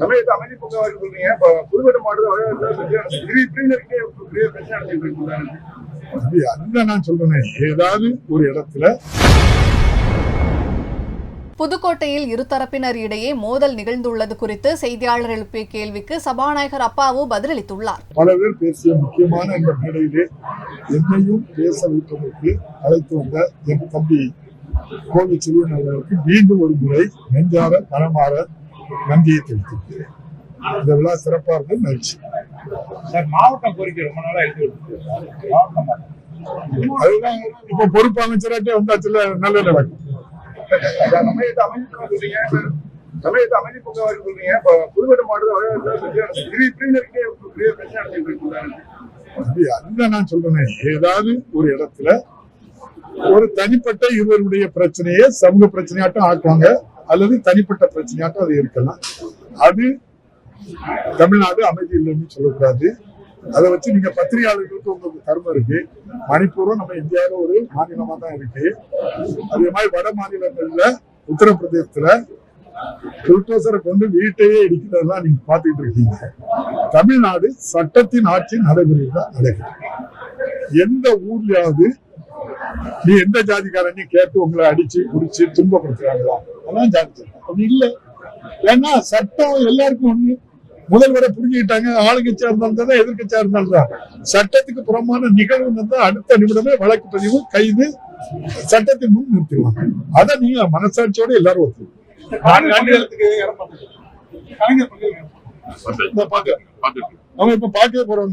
தமிழகத்தை அமைதி பூங்காவாக சொல்றீங்க. இப்ப புதுக்கோட்டை மாவட்டத்தில் பெரிய பிரிவினருக்கே பெரிய பிரச்சனை நடந்துட்டு இருக்கு அது அதுதான் நான் சொல்றேன். ஏதாவது ஒரு இடத்துல புதுக்கோட்டையில் இருதரப்பினர் இடையே மோதல் நிகழ்ந்துள்ளது குறித்து செய்தியாளர் எழுப்பிய கேள்விக்கு சபாநாயகர் அப்பாவு பதிலளித்துள்ளார். பல பேர் பேசிய முக்கியமான இந்த மேடையிலே என்னையும் பேச வைப்பதற்கு அழைத்து வந்த என் தம்பி கோவை செல்வன் அவர்களுக்கு மீண்டும் ஒரு முறை நெஞ்சார மனமாற நன்றியை தெரிவித்திருக்கிறேன் இந்த விழா சிறப்பாக இருந்தது மகிழ்ச்சி. சார் மாவட்ட கோரிக்கை ரொம்ப நாளா எழுதி மாவட்டம் அதுதான் இப்ப பொறுப்பு அமைச்சராட்டே வந்தாச்சுல நல்ல நடக்கும் தமிழகத்தை அமைதி பூங்கா சொல்றீங்க. புதுக்கோட்டை மாவட்டத்தில் அதுதான் நான் சொல்றேன். ஏதாவது ஒரு இடத்துல ஒரு தனிப்பட்ட இருவருடைய பிரச்சனையை சமூக பிரச்சனையாட்டம் ஆக்குவாங்க. அல்லது தனிப்பட்ட பிரச்சனையாட்டும் அது இருக்கலாம். அது தமிழ்நாடு அமைதி இல்லைன்னு சொல்லக்கூடாது. அதை வச்சு நீங்க பத்திரிகையாளர்களுக்கு உங்களுக்கு தர்மம் இருக்கு. மணிப்பூரும் நம்ம இந்தியாவில ஒரு மாநிலமா தான் இருக்கு. அதே மாதிரி வட மாநிலங்கள்ல உத்தரப்பிரதேசத்துல புல்டோசரை கொண்டு வீட்டையே இடிக்கிறதெல்லாம் நீங்க பாத்துக்கிட்டு இருக்கீங்க. தமிழ்நாடு சட்டத்தின் ஆட்சி நடைபெறுகிறதா நடைபெறும் எந்த ஊர்லயாவது நீ எந்த ஜாதிக்காரனையும் கேட்டு உங்களை அடிச்சு குடிச்சு துன்பப்படுத்துறாங்களா? அதான் ஜாதி. சட்டம் அப்படி இல்ல. ஏன்னா சட்டம் எல்லாருக்கும் ஒண்ணு. முதல்வரை புரிஞ்சுக்கிட்டாங்க ஆளுங்கட்சியா இருந்தாலும் தான் எதிர்கட்சியா இருந்தாலும் தான். சட்டத்துக்கு புறமான நிகழ்வு இருந்தா அடுத்த நிமிடமே வழக்கு பதிவு கைது சட்டத்தின் முன் நிறுத்திடுவாங்க. அதை நீங்க மனசாட்சியோட எல்லாரும் ஒத்துக்கணும். பாக்க நம்ம இப்ப பார்க்க போறோம்